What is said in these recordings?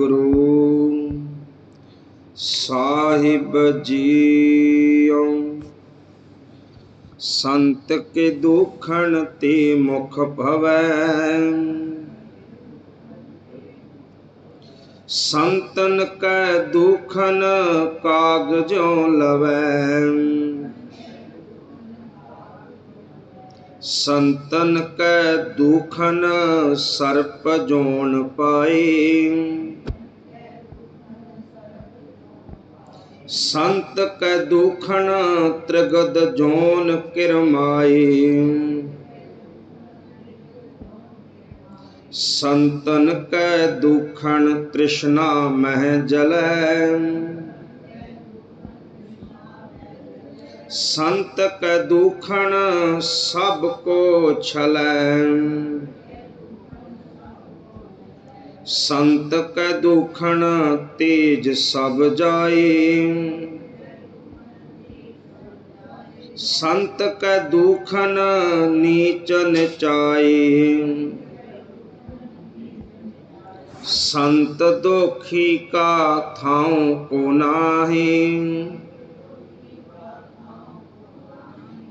ਵਾਹਿਗੁਰੂ। ਸਾਹਿਬ JIO, ਸੰਤ ਕੇ ਦੁਖਣ ਤੇ ਮੁਖ ਭਵੈ। ਸੰਤਨ ਕੈ ਦੁਖਨ ਕਾਗਜੋਂ ਲਵੈ। ਸੰਤਨ ਕੈ ਦੁਖਨ ਸਰਪ ਜੋਨ ਪਾਏ। ਸੰਤ ਕੈ ਦੁਖਨ ਤ੍ਰਿਗਦ ਜੋਨ ਕਿਰਮਾਏ ਸੰਤਨ ਕੈ ਦੁਖਨ ਤ੍ਰਿਸ਼ਨਾ ਮਹਿ ਜਲੈ। ਸੰਤ ਕੈ ਦੁਖਣ ਸਭ ਕੋ ਛਲੈ। ਸੰਤ ਕੈ ਦੁਖਣ ਤੇਜ ਸਭ ਜਾਏ। ਸੰਤ ਕੈ ਦੁਖਣ ਨੀਚ ਨਿਚਾਏ। ਸੰਤ ਦੁਖੀ ਕਾ ਥਾਉ ਕੋ ਨਾਹੀ।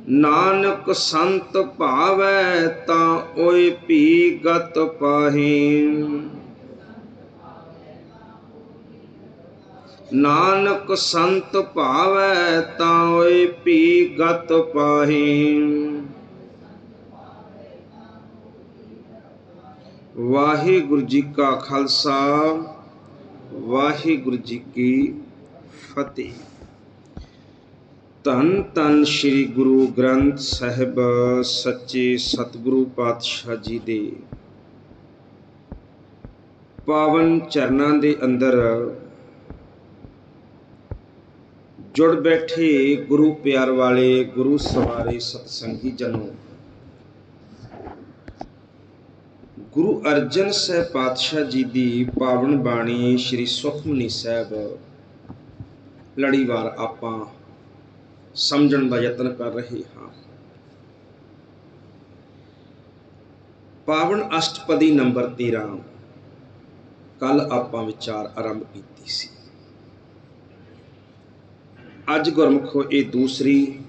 ਨਾਨਕ ਸੰਤ ਭਾਵੈ ਤਾਂ ਓਏ ਭੀ ਗਤ ਪਾਹੀ। ਨਾਨਕ ਸੰਤ ਭਾਵੈ ਤਾਂ ਓਏ ਭੀ ਗਤ ਪਾਹੀ। ਵਾਹਿਗੁਰੂ ਜੀ ਕਾ ਖਾਲਸਾ, ਵਾਹਿਗੁਰੂ ਜੀ ਕੀ ਫਤਿਹ। ਧੰਨ ਧੰਨ ਸ੍ਰੀ ਗੁਰੂ ਗ੍ਰੰਥ ਸਾਹਿਬ, ਸੱਚੇ ਸਤਿਗੁਰੂ ਪਾਤਸ਼ਾਹ ਜੀ ਦੇ ਪਾਵਨ ਚਰਨਾਂ ਦੇ ਅੰਦਰ ਜੁੜ ਬੈਠੇ ਗੁਰੂ ਪਿਆਰ ਵਾਲੇ, ਗੁਰੂ ਸਵਾਰੇ ਸਤਸੰਗੀ ਜਨੋ। ਗੁਰੂ ਅਰਜਨ ਸਾਹਿਬ ਪਾਤਸ਼ਾਹ ਜੀ ਦੀ ਪਾਵਨ ਬਾਣੀ ਸ੍ਰੀ ਸੁਖਮਨੀ ਸਾਹਿਬ ਲੜੀਵਾਰ ਆਪਾਂ ਸਮਝਣ ਦਾ ਯਤਨ ਕਰ ਰਹੇ ਹਾਂ। ਪਾਵਨ ਅਸ਼ਟਪਦੀ ਨੰਬਰ 13 ਕੱਲ ਆਪਾਂ ਵਿਚਾਰ ਆਰੰਭ ਕੀਤੀ ਸੀ। ਅੱਜ ਗੁਰਮੁਖੋ ਇਹ ਦੂਸਰੀ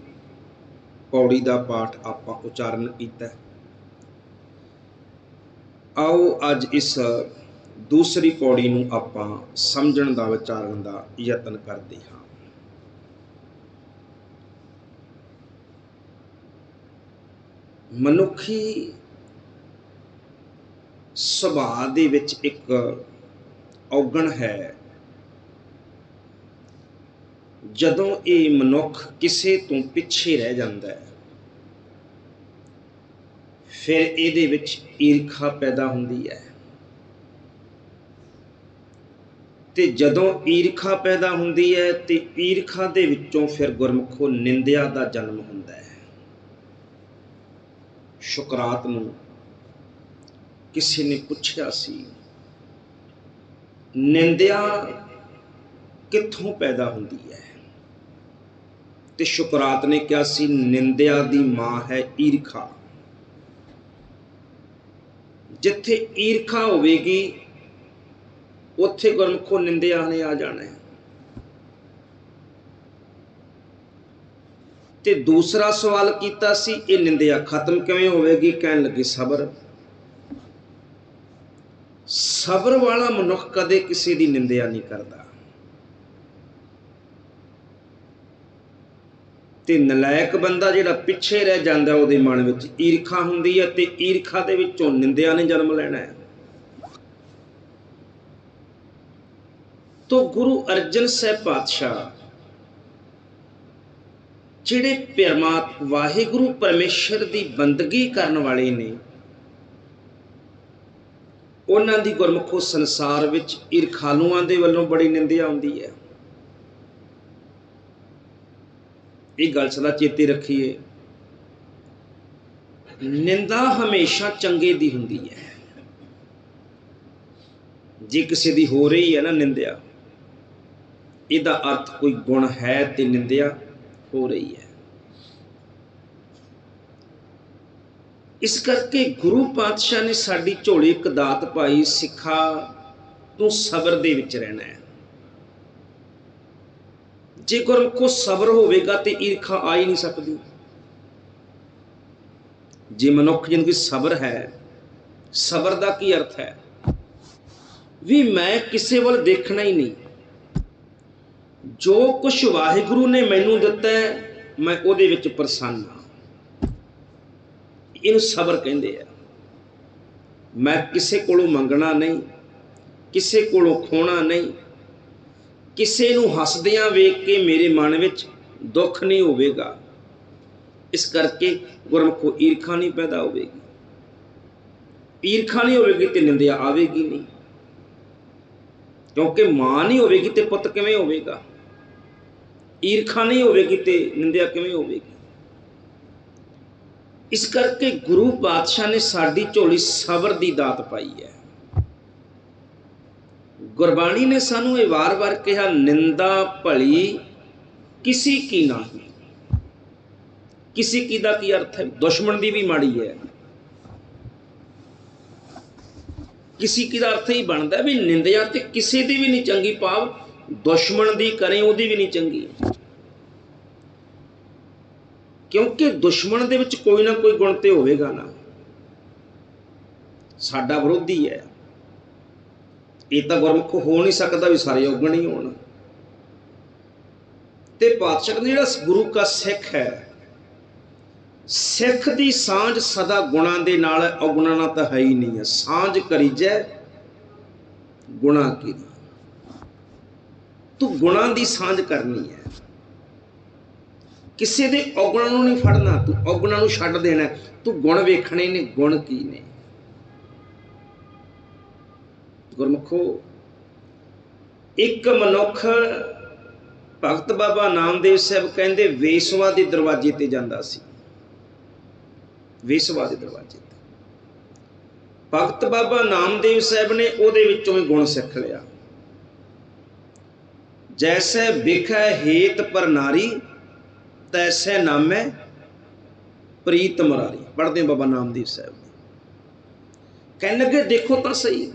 ਪੌੜੀ ਦਾ ਪਾਠ ਆਪਾਂ ਉਚਾਰਨ ਕੀਤਾ ਆਓ ਅੱਜ ਇਸ ਦੂਸਰੀ ਪੌੜੀ ਨੂੰ ਆਪਾਂ ਸਮਝਣ ਦਾ, ਵਿਚਾਰਨ ਦਾ ਯਤਨ ਕਰਦੇ ਹਾਂ। ਮਨੁੱਖੀ ਸੁਭਾਅ ਦੇ ਵਿੱਚ ਇੱਕ ਔਗਣ ਹੈ। ਜਦੋਂ ਇਹ ਮਨੁੱਖ ਕਿਸੇ ਤੋਂ ਪਿੱਛੇ ਰਹਿ ਜਾਂਦਾ ਹੈ, ਫਿਰ ਇਹਦੇ ਵਿੱਚ ਈਰਖਾ ਪੈਦਾ ਹੁੰਦੀ ਹੈ। ਤੇ ਜਦੋਂ ਈਰਖਾ ਪੈਦਾ ਹੁੰਦੀ ਹੈ, ਤੇ ਈਰਖਾ ਦੇ ਵਿੱਚੋਂ ਫਿਰ ਗੁਰਮੁਖੋ ਨਿੰਦਿਆ ਦਾ ਜਨਮ ਹੁੰਦਾ ਹੈ। ਸ਼ੁਕਰਾਤ ਨੂੰ ਕਿਸੇ ਨੇ ਪੁੱਛਿਆ ਸੀ, ਨਿੰਦਿਆ ਕਿੱਥੋਂ ਪੈਦਾ ਹੁੰਦੀ ਹੈ? ਤੇ ਸ਼ੁਕਰਾਤ ਨੇ ਕਿਹਾ ਸੀ, ਨਿੰਦਿਆ ਦੀ ਮਾਂ ਹੈ ਈਰਖਾ। ਜਿੱਥੇ ਈਰਖਾ ਹੋਵੇਗੀ, ਉੱਥੇ ਗੁਰਮੁਖੋ ਨਿੰਦਿਆ ਨੇ ਆ ਜਾਣਾ ਹੈ। ਤੇ ਦੂਸਰਾ ਸਵਾਲ ਕੀਤਾ ਸੀ, ਇਹ ਨਿੰਦਿਆ ਖਤਮ ਕਿਵੇਂ ਹੋਵੇਗੀ, ਕਹਿਣ ਲੱਗੇ ਸਬਰ। ਸਬਰ ਵਾਲਾ ਮਨੁੱਖ ਕਦੇ ਕਿਸੇ ਦੀ ਨਿੰਦਿਆ ਨਹੀਂ ਕਰਦਾ। ਤੇ ਨਲਾਇਕ ਬੰਦਾ ਜਿਹੜਾ ਪਿੱਛੇ ਰਹਿ ਜਾਂਦਾ ਉਹਦੇ ਮਨ ਵਿੱਚ ਈਰਖਾ ਹੁੰਦੀ ਹੈ ਤੇ ਈਰਖਾ ਦੇ ਵਿੱਚੋਂ ਨਿੰਦਿਆ ਨੇ ਜਨਮ ਲੈਣਾ ਹੈ। ਤੋ ਗੁਰੂ ਅਰਜਨ ਸਾਹਿਬ ਪਾਤਸ਼ਾਹ, ਜਿਹੜੇ ਪਰਮਾਤ ਵਾਹਿਗੁਰੂ ਪਰਮੇਸ਼ਰ ਦੀ ਬੰਦਗੀ ਕਰਨ ਵਾਲੇ ਨੇ, ਉਹਨਾਂ ਦੀ ਗੁਰਮੁਖੋ ਸੰਸਾਰ ਵਿੱਚ ਈਰਖਾਲੂਆਂ ਦੇ ਵੱਲੋਂ ਬੜੀ ਨਿੰਦਿਆ ਆਉਂਦੀ ਹੈ। ਇਹ ਗੱਲ ਸਦਾ ਚੇਤੇ ਰੱਖੀਏ। ਨਿੰਦਾ ਹਮੇਸ਼ਾ ਚੰਗੇ ਦੀ ਹੁੰਦੀ ਹੈ। ਜੇ ਕਿਸੇ ਦੀ ਹੋ ਰਹੀ ਹੈ ਨਾ ਨਿੰਦਿਆ, ਇਹਦਾ ਅਰਥ ਕੋਈ ਗੁਣ ਹੈ ਤੇ ਨਿੰਦਿਆ ਹੋ ਰਹੀ ਹੈ। ਇਸ ਕਰਕੇ ਗੁਰੂ ਪਾਤਸ਼ਾਹ ਨੇ ਸਾਡੀ ਝੋਲੀ ਇੱਕ ਦਾਤ ਪਾਈ, ਸਿੱਖਾ ਤੂੰ ਸਬਰ ਦੇ ਵਿੱਚ ਰਹਿਣਾ ਹੈ। ਜੇਕਰ ਕੋ ਸਬਰ ਹੋਵੇਗਾ ਤੇ ਈਰਖਾ ਆ ਹੀ ਨਹੀਂ ਸਕਦੀ। ਜੇ ਮਨੁੱਖ ਜ਼ਿੰਦਗੀ ਸਬਰ ਹੈ, ਸਬਰ ਦਾ ਕੀ ਅਰਥ ਹੈ? ਵੀ ਮੈਂ ਕਿਸੇ ਵੱਲ ਦੇਖਣਾ ਹੀ ਨਹੀਂ। ਜੋ ਕੁਝ ਵਾਹਿਗੁਰੂ ਨੇ ਮੈਨੂੰ ਦਿੱਤਾ ਮੈਂ ਉਹਦੇ ਵਿੱਚ ਪ੍ਰਸੰਨ ਹਾਂ। ਇਹਨੂੰ ਸਬਰ ਕਹਿੰਦੇ ਆ। ਮੈਂ ਕਿਸੇ ਕੋਲੋਂ ਮੰਗਣਾ ਨਹੀਂ, ਕਿਸੇ ਕੋਲੋਂ ਖੋਣਾ ਨਹੀਂ ਕਿਸੇ ਨੂੰ ਹੱਸਦਿਆਂ ਵੇਖ ਕੇ ਮੇਰੇ ਮਨ ਵਿੱਚ ਦੁੱਖ ਨਹੀਂ ਹੋਵੇਗਾ। ਇਸ ਕਰਕੇ ਗੁਰਮੁਖੋ ਈਰਖਾ ਨਹੀਂ ਪੈਦਾ ਹੋਵੇਗੀ। ਈਰਖਾ ਨਹੀਂ ਹੋਵੇਗੀ ਤੇ ਨਿੰਦਿਆ ਆਵੇਗੀ ਨਹੀਂ। ਕਿਉਂਕਿ ਮਾਂ ਨਹੀਂ ਹੋਵੇਗੀ ਤੇ ਪੁੱਤ ਕਿਵੇਂ ਹੋਵੇਗਾ? ਈਰਖਾ ਨਹੀਂ ਹੋਵੇਗੀ ਤੇ ਨਿੰਦਿਆ ਕਿਵੇਂ ਹੋਵੇਗੀ? ਇਸ ਕਰਕੇ ਗੁਰੂ ਪਾਤਸ਼ਾਹ ਨੇ ਸਾਡੀ ਝੋਲੀ ਸਬਰ ਦੀ ਦਾਤ ਪਾਈ ਹੈ। ਗੁਰਬਾਣੀ ਨੇ ਸਾਨੂੰ ਇਹ ਵਾਰ-ਵਾਰ ਕਿਹਾ, ਨਿੰਦਾ ਭਲੀ ਕਿਸੇ ਕੀ ਨਹੀਂ। ਕਿਸੇ ਕੀ ਦਾ ਕੀ ਅਰਥ ਹੈ? ਦੁਸ਼ਮਣ ਦੀ ਵੀ ਮਾੜੀ ਹੈ। ਕਿਸੇ ਕੀ ਦਾ ਅਰਥ ਹੀ ਬਣਦਾ ਵੀ ਨਿੰਦਿਆ ਤੇ ਕਿਸੇ ਦੀ ਵੀ ਨਹੀਂ ਚੰਗੀ, ਭਾਵ ਦੁਸ਼ਮਣ ਦੀ ਕਰੇ, ਉਹਦੀ ਵੀ ਨਹੀਂ ਚੰਗੀ। ਕਿਉਂਕਿ ਦੁਸ਼ਮਣ ਦੇ ਵਿੱਚ ਕੋਈ ਨਾ ਕੋਈ ਗੁਣ ਤੇ ਹੋਵੇਗਾ ਨਾ। ਸਾਡਾ ਵਿਰੋਧੀ ਹੈ। ਇਹ ਤਾਂ ਗੁਰਮੁਖ ਹੋ ਨਹੀਂ ਸਕਦਾ ਵੀ ਸਾਰੇ ਔਗਣ ਹੀ ਹੋਣ। ਤੇ ਪਾਤਸ਼ਾਹ ਜਿਹੜਾ ਗੁਰੂ ਕਾ ਸਿੱਖ ਹੈ ਸਿੱਖ ਦੀ ਸਾਂਝ ਸਦਾ ਗੁਣਾਂ ਦੇ ਨਾਲ ਹੈ, ਨਾਲ ਤਾਂ ਹੈ ਹੀ ਨਹੀਂ ਹੈ। ਸਾਂਝ ਕਰੀਜੈ ਗੁਣਾ ਕੀ ਤੂੰ ਗੁਣਾਂ ਦੀ ਸਾਂਝ ਕਰਨੀ ਹੈ। ਕਿਸੇ ਦੇ ਔਗੁਣਾਂ ਨੂੰ ਨਹੀਂ ਫੜਨਾ ਤੂੰ ਔਗੁਣਾਂ ਨੂੰ ਛੱਡ ਦੇਣਾ। ਤੂੰ ਗੁਣ ਵੇਖਣੇ ਨੇ ਗੁਣ ਕੀ ਨੇ? ਗੁਰਮੁਖੋ, ਇੱਕ ਮਨੁੱਖ ਭਗਤ ਬਾਬਾ ਨਾਮਦੇਵ ਸਾਹਿਬ ਕਹਿੰਦੇ ਵੇਸਵਾ ਦੇ ਦਰਵਾਜ਼ੇ ਤੇ ਜਾਂਦਾ ਸੀ। ਵੇਸਵਾ ਦੇ ਦਰਵਾਜ਼ੇ ਤੇ। ਭਗਤ ਬਾਬਾ ਨਾਮਦੇਵ ਸਾਹਿਬ ਨੇ ਉਹਦੇ ਵਿੱਚੋਂ ਹੀ ਗੁਣ ਸਿੱਖ ਲਿਆ। ਜੈਸੇ ਵਿਖੈ ਹੇਤ ਪਰ ਨਾਰੀ, ਤੈਸੇ ਨਾਮੈ ਪ੍ਰੀਤ ਮਰਾਰੀ। ਪੜਦੇ ਬਾਬਾ ਨਾਮਦੇਵ ਸਾਹਿਬ। ਕਹਿਣ ਲੱਗੇ ਦੇਖੋ ਤਾਂ ਸਹੀ।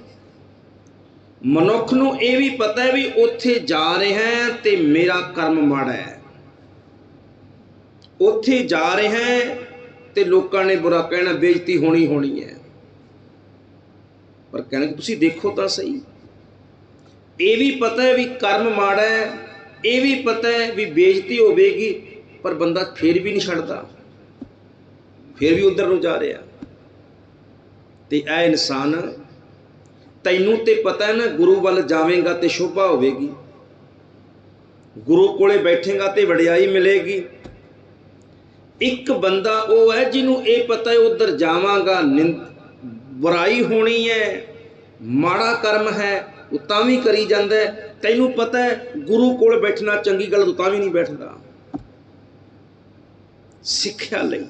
ਮਨੁੱਖ ਨੂੰ ਇਹ ਵੀ ਪਤਾ ਹੈ ਵੀ ਉੱਥੇ ਜਾ ਰਿਹਾ ਹੈ ਤੇ ਮੇਰਾ ਕਰਮ ਮਾੜਾ ਹੈ। ਉੱਥੇ ਜਾ ਰਿਹਾ ਹੈ ਤੇ ਲੋਕਾਂ ਨੇ ਬੁਰਾ ਕਹਿਣਾ, ਬੇਇੱਜ਼ਤੀ ਹੋਣੀ ਹੋਣੀ ਹੈ। ਪਰ ਕਹਿਣਾ ਕਿ ਤੁਸੀਂ ਦੇਖੋ ਤਾਂ ਸਹੀ। ਇਹ ਵੀ ਪਤਾ ਹੈ ਵੀ ਕਰਮ ਮਾੜਾ ਹੈ, ਇਹ ਵੀ ਪਤਾ ਹੈ ਵੀ ਬੇਇੱਜ਼ਤੀ ਹੋਵੇਗੀ, ਪਰ ਬੰਦਾ ਫੇਰ ਵੀ ਨਹੀਂ ਛੱਡਦਾ। ਫੇਰ ਵੀ ਉਧਰ ਨੂੰ ਜਾ ਰਿਹਾ। ਤੇ ਇਹ ਇਨਸਾਨ ਤੈਨੂੰ ਤੇ ਪਤਾ ਹੈ ਨਾ, ਗੁਰੂ ਵੱਲ ਜਾਵੇਂਗਾ ਤੇ ਸ਼ੋਭਾ ਹੋਵੇਗੀ। ਗੁਰੂ ਕੋਲੇ ਬੈਠੇਗਾ ਤੇ ਵਡਿਆਈ ਮਿਲੇਗੀ। ਇੱਕ ਬੰਦਾ ਉਹ ਹੈ ਜਿਹਨੂੰ ਇਹ ਪਤਾ ਹੈ, ਉਧਰ ਜਾਵਾਂਗਾ ਬੁਰਾਈ ਹੋਣੀ ਹੈ, ਮਾੜਾ ਕਰਮ ਹੈ, ਉਹ ਤਾਂ ਵੀ ਕਰੀ ਜਾਂਦਾ ਤੈਨੂੰ ਪਤਾ ਹੈ, ਗੁਰੂ ਕੋਲ ਬੈਠਣਾ ਚੰਗੀ ਗੱਲ, ਤੂੰ ਤਾਂ ਵੀ ਨਹੀਂ ਬੈਠਦਾ। ਸਿੱਖਿਆ ਲਈ।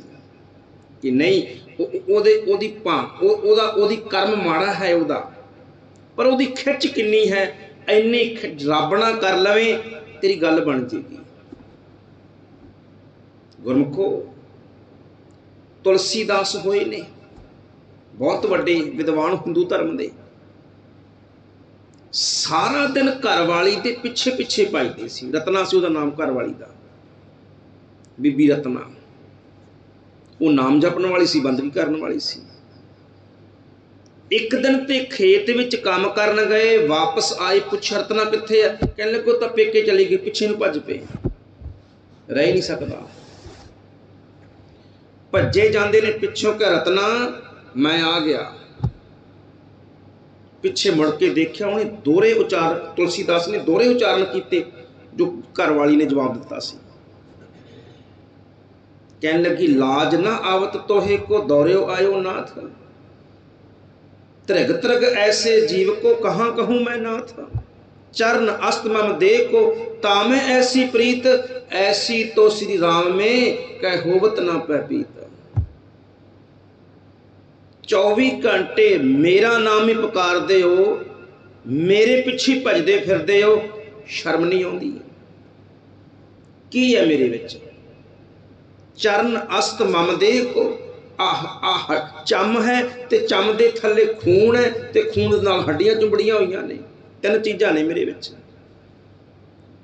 ਕਿ ਨਹੀਂ ਉਹਦੇ, ਉਹਦੀ ਭਾਂ ਉਹਦਾ, ਉਹਦੀ ਕਰਮ ਮਾੜਾ ਹੈ ਉਹਦਾ। ਪਰ ਉਹਦੀ ਖਿੱਚ ਕਿੰਨੀ ਹੈ? ਐਨੀ ਰੱਬ ਨਾ ਕਰ ਲਵੇਂ, ਤੇਰੀ ਗੱਲ ਬਣ ਜੇਗੀ। ਗੁਰਮੁਖੋ, ਤੁਲਸੀਦਾਸ ਹੋਏ ਨੇ। ਬਹੁਤ ਵੱਡੇ ਵਿਦਵਾਨ ਹਿੰਦੂ ਧਰਮ ਦੇ। ਸਾਰਾ ਦਿਨ ਘਰਵਾਲੀ ਦੇ ਪਿੱਛੇ ਪਿੱਛੇ ਭਜਦੇ ਸੀ। ਰਤਨਾ ਸੀ ਉਹਦਾ ਨਾਮ ਘਰਵਾਲੀ ਦਾ। ਬੀਬੀ ਰਤਨਾ। ਉਹ ਨਾਮ ਜਪਣ ਵਾਲੀ ਸੀ, ਬੰਦਗੀ ਕਰਨ ਵਾਲੀ ਸੀ। ਇੱਕ ਦਿਨ ਤੇ ਖੇਤ ਵਿੱਚ ਕੰਮ ਕਰਨ ਗਏ, ਵਾਪਸ ਆਏ, ਪੁੱਛ ਰਤਨਾ ਕਿੱਥੇ ਆ? ਕਹਿਣ ਲੱਗੋ ਤਾਂ ਪੇਕੇ ਚਲੀ ਗਈ, ਪਿੱਛੇ ਨੂੰ ਭੱਜ ਪਏ। ਰਹਿ ਨਹੀਂ ਸਕਦਾ। ਭੱਜੇ ਜਾਂਦੇ ਨੇ ਪਿੱਛੋਂ ਕਿ ਰਤਨਾ ਮੈਂ ਆ ਗਿਆ। ਪਿੱਛੇ ਮੁੜ ਕੇ ਦੇਖਿਆ ਉਹਨੇ ਦੋਹਰੇ ਉਚਾਰ, ਤੁਲਸੀਦਾਸ ਨੇ ਦੋਹਰੇ ਉਚਾਰਨ ਕੀਤੇ, ਜੋ ਘਰ ਵਾਲੀ ਨੇ ਜਵਾਬ ਦਿੱਤਾ ਸੀ। ਕਹਿਣ ਲੱਗੀ, ਲਾਜ ਨਾ ਆਵਤ ਤੋਹੇ ਕੋ, ਦੌਰਿਓ ਆਇਓ ਨਾਥ। ਤ੍ਰਿਗ ਤ੍ਰਿਗ ਐਸੇ ਜੀਵ ਕੋ ਕਹਾਂ ਕਹੂੰ ਮੈਂ ਨਾਥ ਚਰਨ ਅਸਤ ਮਮ ਦੇ ਕੋ ਤਾਮੇ ਐਸੀ ਪ੍ਰੀਤ ਐਸੀ ਤੋ ਸ੍ਰੀ ਰਾਮ ਮੇ ਕਹਿ ਹੋਵਤ ਨਾ ਪੈ ਪੀਤ 24 ਘੰਟੇ ਮੇਰਾ ਨਾਮ ਹੀ ਪੁਕਾਰਦੇ ਹੋ ਮੇਰੇ ਪਿੱਛੇ ਭਜਦੇ ਫਿਰਦੇ ਹੋ ਸ਼ਰਮ ਨਹੀਂ ਆਉਂਦੀ ਕੀ ਹੈ ਮੇਰੇ ਵਿੱਚ ਚਰਨ ਅਸਤ ਮਮ ਦੇ ਕੋ ਆਹ ਆਹ ਚਮ ਹੈ ਤੇ ਚਮ ਦੇ ਥੱਲੇ ਖੂਨ ਹੈ ਤੇ ਖੂਨ ਨਾਲ ਹੱਡੀਆਂ ਚੁੰਬੜੀਆਂ ਹੋਈਆਂ ਨੇ। ਤਿੰਨ ਚੀਜ਼ਾਂ ਨੇ ਮੇਰੇ ਵਿੱਚ।